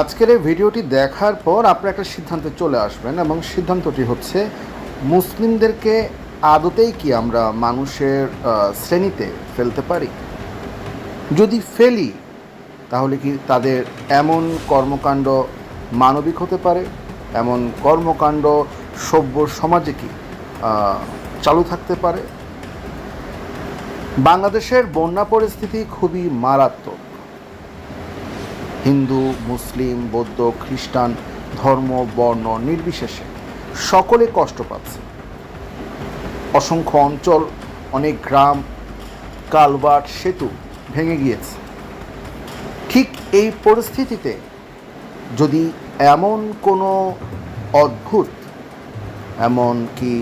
আজকের এই ভিডিওটি দেখার পর আপনি একটা সিদ্ধান্তে চলে আসবেন এবং সিদ্ধান্তটি হচ্ছে, মুসলিমদেরকে আদতেই কি আমরা মানুষের শ্রেণীতে ফেলতে পারি? যদি ফেলি, তাহলে কি তাদের এমন কর্মকাণ্ড মানবিক হতে পারে? এমন কর্মকাণ্ড সভ্য সমাজে কি চালু থাকতে পারে? বাংলাদেশের বন্যা পরিস্থিতি খুবই মারাত্মক। হিন্দু, মুসলিম, বৌদ্ধ, খ্রিস্টান, ধর্ম, বর্ণ নির্বিশেষে সকলে কষ্ট পাচ্ছে। অসংখ্য অঞ্চল, অনেক গ্রাম কালভার্ট সেতু ভেঙে গিয়েছে। ঠিক এই পরিস্থিতিতে যদি এমন কোনো অদ্ভুত, এমন কি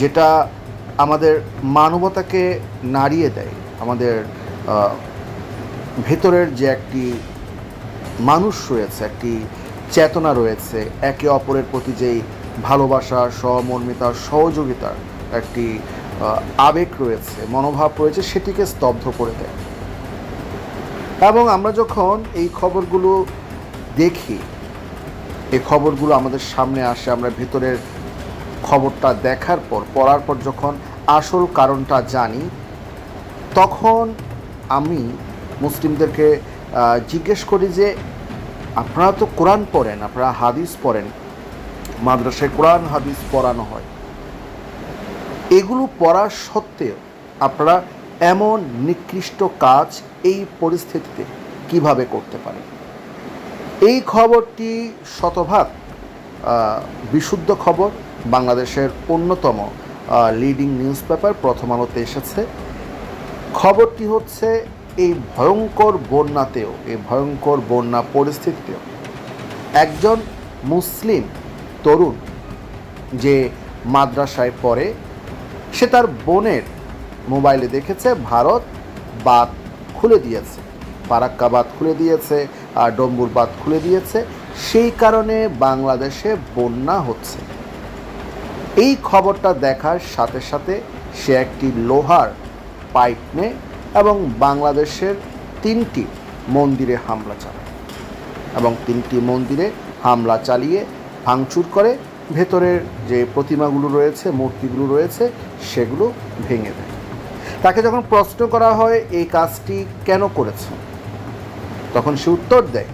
যেটা আমাদের মানবতাকে নাড়িয়ে দেয়, আমাদের ভেতরের যে একটি মানুষ রয়েছে, একটি চেতনা রয়েছে, একে অপরের প্রতি যেই ভালোবাসা, সহমর্মিতা, সহযোগিতার একটি আবেগ রয়েছে, মনোভাব রয়েছে, সেটিকে স্তব্ধ করে দেয়। এবং আমরা যখন এই খবরগুলো দেখি, এই খবরগুলো আমাদের সামনে আসে, আমরা ভেতরের খবরটা দেখার পর, পড়ার পর যখন আসল কারণটা জানি, তখন আমি মুসলিমদেরকে জিজ্ঞেস করি যে, আপনারা তো কোরআন পড়েন, আপনারা হাদিস পড়েন, মাদ্রাসায় কোরআন, হাদিস পড়ানো হয়। এগুলো পড়া সত্ত্বেও আপনারা এমন নিকৃষ্ট কাজ এই পরিস্থিতিতে কীভাবে করতে পারেন? এই খবরটি শতভাগ বিশুদ্ধ খবর। বাংলাদেশের অন্যতম লিডিং নিউজ পেপার প্রথম আলোতে এসেছে। খবরটি হচ্ছে এই ভয়ঙ্কর বন্যাতেও, এই ভয়ঙ্কর বন্যা পরিস্থিতিতেও একজন মুসলিম তরুণ যে মাদ্রাসায় পড়ে, সে তার বোনের মোবাইলে দেখেছে, ভারত বাঁধ খুলে দিয়েছে, ফারাক্কা বাঁধ খুলে দিয়েছে আর ডম্বুর বাঁধ খুলে দিয়েছে, সেই কারণে বাংলাদেশে বন্যা হচ্ছে। এই খবরটা দেখার সাথে সাথে সে একটি লোহার পাইপ নেয় এবং বাংলাদেশের তিনটি মন্দিরে হামলা চালায় এবং তিনটি মন্দিরে হামলা চালিয়ে ভাঙচুর করে। ভেতরের যে প্রতিমাগুলো রয়েছে, মূর্তিগুলো রয়েছে, সেগুলো ভেঙে দেয়। তাকে যখন প্রশ্ন করা হয়, এই কাজটি কেন করেছে তখন সে উত্তর দেয়,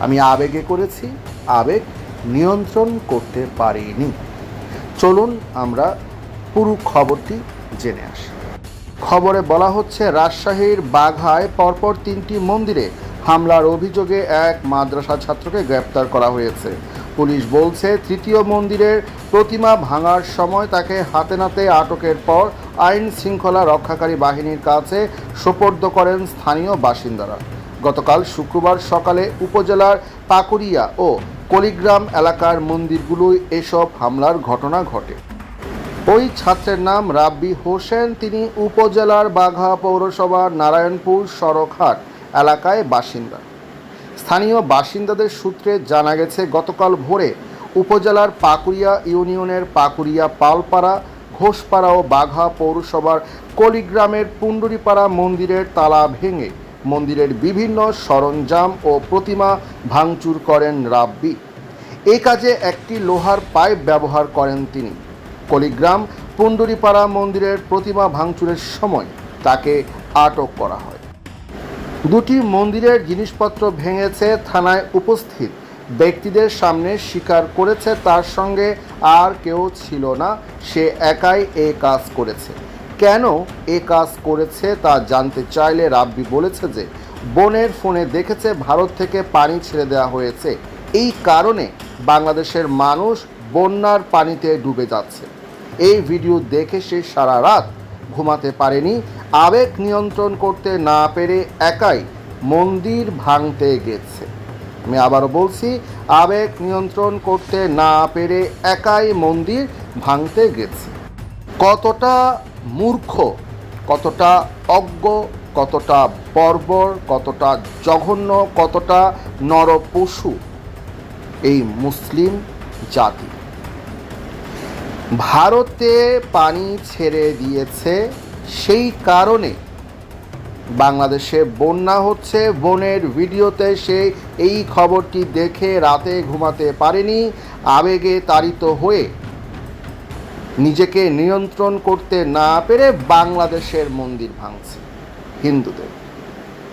আমি আবেগে করেছি। আবেগ নিয়ন্ত্রণ করতে পারিনি। চলুন আমরা পুরো খবরটি জেনে আসি। খবরে বলা হচ্ছে, রাজশাহীর বাঘায় পরপর তিনটি মন্দিরে হামলার অভিযোগে এক মাদ্রাসা ছাত্রকে গ্রেপ্তার করা হয়েছে। পুলিশ বলছে, তৃতীয় মন্দিরের প্রতিমা ভাঙার সময় তাকে হাতে নাতে আটকের পর আইন শৃঙ্খলা রক্ষাকারী বাহিনীর কাছে সোপর্দ করেন স্থানীয় বাসিন্দারা। গতকাল শুক্রবার সকালে উপজেলার পাকুড়িয়া ও কলিগ্রাম এলাকার মন্দিরগুলোয় এসব হামলার ঘটনা ঘটে। ওই ছাত্রের নাম রাব্বি হোসেন। তিনি উপজেলার বাঘা পৌরসভার নারায়ণপুর সড়কহাট এলাকায় বাসিন্দা। স্থানীয় বাসিন্দাদের সূত্রে জানা গেছে, গতকাল ভোরে উপজেলার পাকুড়িয়া ইউনিয়নের পাকুড়িয়া পালপাড়া, ঘোষপাড়া ও বাঘা পৌরসভার কলিগ্রামের পুণ্ডুরিপাড়া মন্দিরের তালা ভেঙে মন্দিরের বিভিন্ন সরঞ্জাম ও প্রতিমা ভাঙচুর করেন রাব্বি। এই কাজে একটি লোহার পাইপ ব্যবহার করেন তিনি। কলিগ্রাম পুণ্ডুরিপাড়া মন্দিরের প্রতিমা ভাঙচুরের সময় তাকে আটক করা হয়। দুটি মন্দিরের জিনিসপত্র ভেঙেছে থানায় উপস্থিত। ব্যক্তিদের সামনে স্বীকার করেছে তার সঙ্গে আর কেউ ছিল না, সে একাই এ কাজ করেছে। কেন এ কাজ করেছে তা জানতে চাইলে রাব্বি বলেছে যে, বোনের ফোনে দেখেছে ভারত থেকে পানি ছেড়ে দেওয়া হয়েছে। এই কারণে বাংলাদেশের মানুষ বন্যার পানিতে ডুবে যাচ্ছে। এই ভিডিও দেখে সে সারা রাত ঘুমাতে পারেনি। আবেগ নিয়ন্ত্রণ করতে না পেরে একাই মন্দির ভাঙতে গেছে। আমি আবারও বলছি, আবেগ নিয়ন্ত্রণ করতে না পেরে একাই মন্দির ভাঙতে গেছে। কতটা মূর্খ, কতটা অজ্ঞ, কতটা বর্বর, কতটা জঘন্য, কতটা নরপশু এই মুসলিম জাতি। ভারতে পানি ছেড়ে দিয়েছে সেই কারণে বাংলাদেশে বন্যা হচ্ছে। বনের ভিডিওতে সে এই খবরটি দেখে রাতে ঘুমাতে পারেনি। আবেগে তাড়িত হয়ে নিজেকে নিয়ন্ত্রণ করতে না পেরে বাংলাদেশের মন্দির ভাঙছে হিন্দুদের।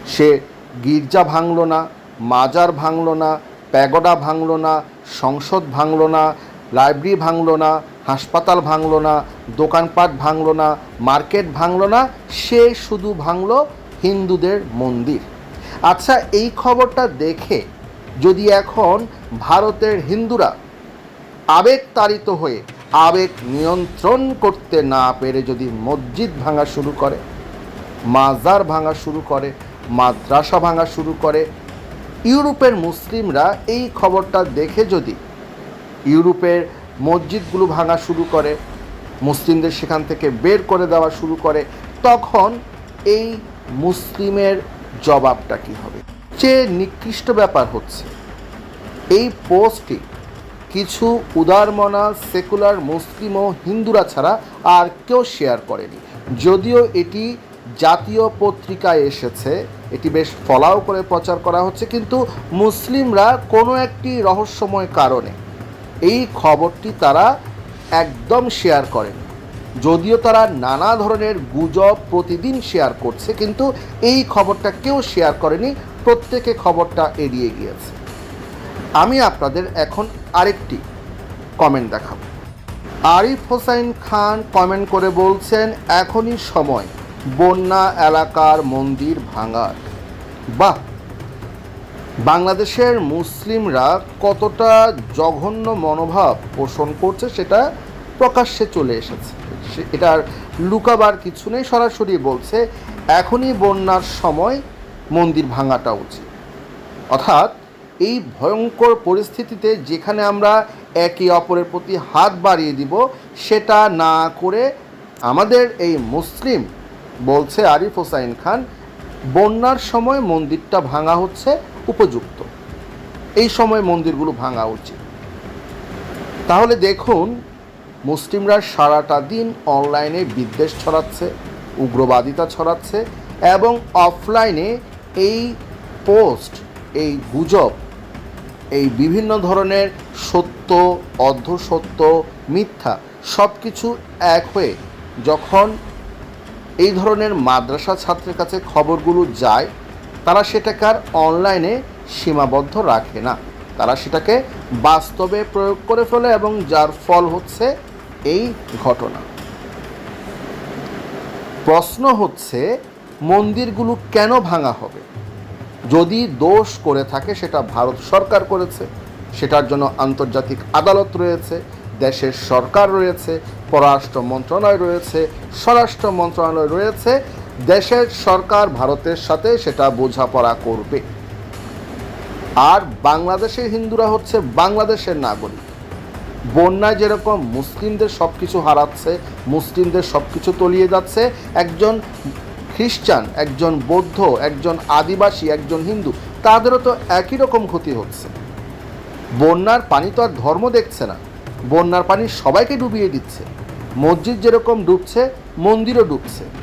সে গির্জা ভাঙল না, মাজার ভাঙল না, প্যাগোডা ভাঙল না, সংসদ ভাঙল না, লাইব্রেরি ভাঙল না হাসপাতাল ভাঙল না, দোকানপাট ভাঙল না, মার্কেট ভাঙল না, সে শুধু ভাঙল হিন্দুদের মন্দির। আচ্ছা এই খবরটা দেখে যদি এখন ভারতের হিন্দুরা আবেগ তাড়িত হয়ে আবেগ নিয়ন্ত্রণ করতে না পেরে যদি মসজিদ ভাঙা শুরু করে, মাজার ভাঙা শুরু করে, মাদ্রাসা ভাঙা শুরু করে, ইউরোপের মুসলিমরা এই খবরটা দেখে যদি ইউরোপের মসজিদগুলো ভাঙা শুরু করে, মুসলিমদের সেখান থেকে বের করে দেওয়া শুরু করে, তখন এই মুসলিমের জবাবটা কী হবে? যে নিকৃষ্ট ব্যাপার হচ্ছে, এই পোস্টটি কিছু উদারমনা, সেকুলার মুসলিম ও হিন্দুরা ছাড়া আর কেউ শেয়ার করেনি। যদিও এটি জাতীয় পত্রিকায় এসেছে, এটি বেশ ফলাও করে প্রচার করা হচ্ছে, কিন্তু মুসলিমরা কোনো একটি রহস্যময় কারণে এই খবরটি তারা একদম শেয়ার করেন। যদিও তারা নানা ধরনের গুজব প্রতিদিন শেয়ার করছে, কিন্তু এই খবরটা কেউ শেয়ার করেনি, প্রত্যেকে খবরটা এড়িয়ে গিয়েছে। আমি আপনাদের এখন আরেকটি কমেন্ট দেখাবো। আরিফ হোসাইন খান কমেন্ট করে বলছেন, এখনই সময়। বন্যা এলাকার মন্দির ভাঙার। বাহ! বাংলাদেশের মুসলিমরা কতটা জঘন্য মনোভাব পোষণ করছে সেটা প্রকাশ্যে চলে এসেছে। এটার লুকাবার কিছু নেই, সরাসরি বলছে, এখনই বন্যার সময় মন্দির ভাঙাটা উচিত। অর্থাৎ এই ভয়ঙ্কর পরিস্থিতিতে যেখানে আমরা একে অপরের প্রতি হাত বাড়িয়ে দিব, সেটা না করে আমাদের এই মুসলিম, বলছে আরিফ হোসাইন খান, বন্যার সময় মন্দিরটা ভাঙা হচ্ছে উপযুক্ত। এই সময় মন্দিরগুলো ভাঙা উচিত। তাহলে দেখুন, মুসলিমরা সারাটা দিন অনলাইনে বিদ্বেষ ছড়াচ্ছে, উগ্রবাদিতা ছড়াচ্ছে এবং অফলাইনে এই পোস্ট, এই গুজব, এই বিভিন্ন ধরনের সত্য, অর্ধসত্য, মিথ্যা সব কিছু এক হয়ে যখন এই ধরনের মাদ্রাসা ছাত্রের কাছে খবরগুলো যায় তারা সেটাকে আর অনলাইনে সীমাবদ্ধ রাখে না। তারা সেটাকে বাস্তবে প্রয়োগ করে ফেলে এবং যার ফল হচ্ছে এই ঘটনা। প্রশ্ন হচ্ছে, মন্দিরগুলো কেন ভাঙা হবে? যদি দোষ করে থাকে, সেটা ভারত সরকার করেছে, সেটার জন্য আন্তর্জাতিক আদালত রয়েছে, দেশের সরকার রয়েছে, পররাষ্ট্র মন্ত্রণালয় রয়েছে, স্বরাষ্ট্র মন্ত্রণালয় রয়েছে দেশের সরকার ভারতের সাথে সেটা বোঝাপড়া করবে। আর বাংলাদেশের হিন্দুরা হচ্ছে বাংলাদেশের নাগরিক। বন্যায় যেরকম মুসলিমদের সব কিছু হারাচ্ছে, মুসলিমদের সব কিছু তলিয়ে যাচ্ছে, একজন খ্রিস্টান, একজন বৌদ্ধ, একজন আদিবাসী, একজন হিন্দু, তাদেরও তো একই রকম ক্ষতি হচ্ছে। বন্যার পানি তো আর ধর্ম দেখছে না। বন্যার পানি সবাইকে ডুবিয়ে দিচ্ছে। মসজিদ যেরকম ডুবছে, মন্দিরও ডুবছে।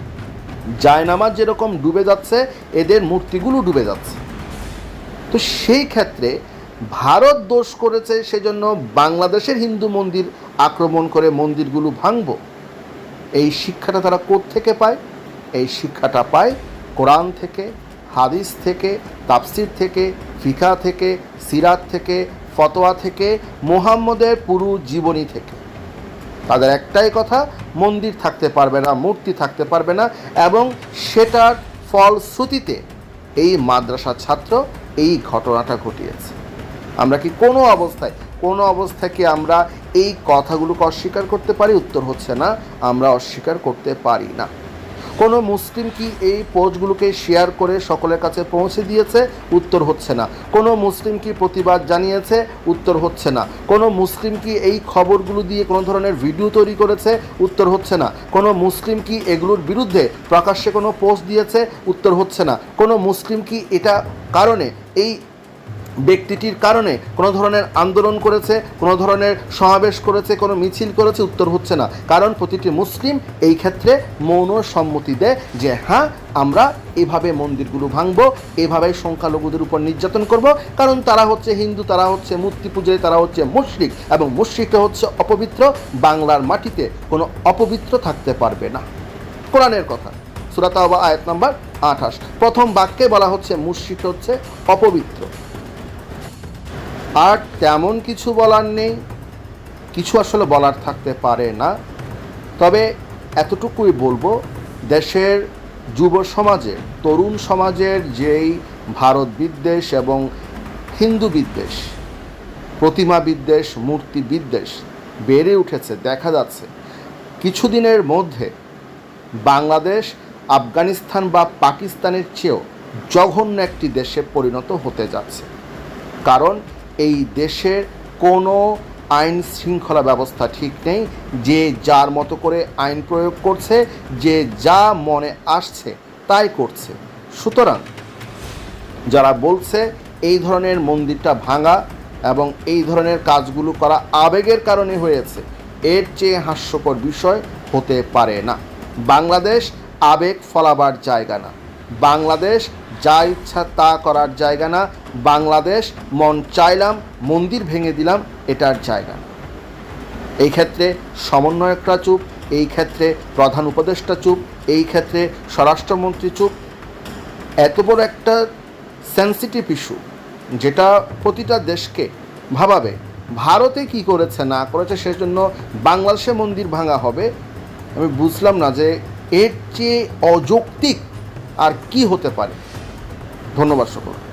জায়নামাজ যেরকম ডুবে যাচ্ছে, এদের মূর্তিগুলো ডুবে যাচ্ছে। তো সেই ক্ষেত্রে ভারত দোষ করেছে, সেজন্য বাংলাদেশের হিন্দু মন্দির আক্রমণ করে মন্দিরগুলো ভাঙব। এই শিক্ষাটা তারা থেকে পায়? এই শিক্ষাটা পায় কোরআন থেকে, হাদিস থেকে, তাফসির থেকে, ফিকা থেকে, সিরাত থেকে, ফতোয়া থেকে, মোহাম্মদের পুরু জীবনী থেকে। তাদের একটাই কথা, মন্দির থাকতে পারবে না, মূর্তি থাকতে পারবে না, এবং সেটার ফলশ্রুতিতে এই মাদ্রাসা ছাত্র এই ঘটনাটা ঘটিয়েছে। আমরা কি কোনো অবস্থায় কোনো অবস্থায় কি আমরা এই কথাগুলোকে অস্বীকার করতে পারি? উত্তর হচ্ছে না, আমরা অস্বীকার করতে পারি না। কোনো মুসলিম কি এই পোস্টগুলোকে শেয়ার করে সকলের কাছে পৌঁছে দিয়েছে? উত্তর হচ্ছে না। কোনো মুসলিম কি প্রতিবাদ জানিয়েছে? উত্তর হচ্ছে না। কোনো মুসলিম কি এই খবরগুলো দিয়ে কোনো ধরনের ভিডিও তৈরি করেছে? উত্তর হচ্ছে না। কোনো মুসলিম কি এগুলোর বিরুদ্ধে প্রকাশ্যে কোনো পোস্ট দিয়েছে? উত্তর হচ্ছে না। কোনো মুসলিম কি এটা কারণে এই ব্যক্তিটির কারণে কোনো ধরনের আন্দোলন করেছে, কোনো ধরনের সমাবেশ করেছে, কোনো মিছিল করেছে উত্তর হচ্ছে না। কারণ প্রতিটি মুসলিম এই ক্ষেত্রে মৌন সম্মতি দেয় যে হ্যাঁ আমরা এভাবে মন্দিরগুলো ভাঙবো এভাবে সংখ্যালঘুদের উপর নির্যাতন করব। কারণ তারা হচ্ছে হিন্দু, তারা হচ্ছে মূর্তি পূজারী, তারা হচ্ছে মুশরিক এবং মুশরিকটা হচ্ছে অপবিত্র। বাংলার মাটিতে কোনো অপবিত্র থাকতে পারবে না। কোরআনের কথা সুরাতাওবা আয়াত নাম্বার আঠাশ। প্রথম বাক্যে বলা হচ্ছে, মুশরিক হচ্ছে অপবিত্র। আর তেমন কিছু বলার নেই। কিছু আসলে বলার থাকতে পারে না। তবে এতটুকুই বলব, দেশের যুব সমাজের তরুণ সমাজের যেই ভারত বিদ্বেষ এবং হিন্দু বিদ্বেষ, প্রতিমা বিদ্বেষ, মূর্তি বিদ্বেষ বেড়ে উঠেছে, দেখা যাচ্ছে। কিছুদিনের মধ্যে বাংলাদেশ, আফগানিস্তান বা পাকিস্তানের চেয়েও জঘন্য একটি দেশে পরিণত হতে যাচ্ছে। কারণ এই দেশের কোনো আইন শৃঙ্খলা ব্যবস্থা ঠিক নেই। যে যার মতো করে আইন প্রয়োগ করছে, যে যা মনে আসছে তাই করছে। সুতরাং যারা বলছে এই ধরনের মন্দিরটা ভাঙা এবং এই ধরনের কাজগুলো করা আবেগের কারণে হয়েছে, এর চেয়ে হাস্যকর বিষয় হতে পারে না। বাংলাদেশ আবেগ ফলাবার জায়গা না। বাংলাদেশ যা ইচ্ছা তা করার জায়গা না। বাংলাদেশ, মন চাইলাম, মন্দির ভেঙে দিলাম, এটার জায়গা। এই ক্ষেত্রে সমন্বয়করা চুপ, এই ক্ষেত্রে প্রধান উপদেষ্টা চুপ, এই ক্ষেত্রে স্বরাষ্ট্রমন্ত্রী চুপ। এত বড় একটা সেন্সিটিভ ইস্যু যেটা প্রতিটা দেশকে ভাবাবে, ভারতে কি করেছে, না করেছে, সেজন্য বাংলাদেশে মন্দির ভাঙা হবে। আমি বুঝলাম না যে এর চেয়ে অযৌক্তিক আর কি হতে পারে। ধন্যবাদ সকল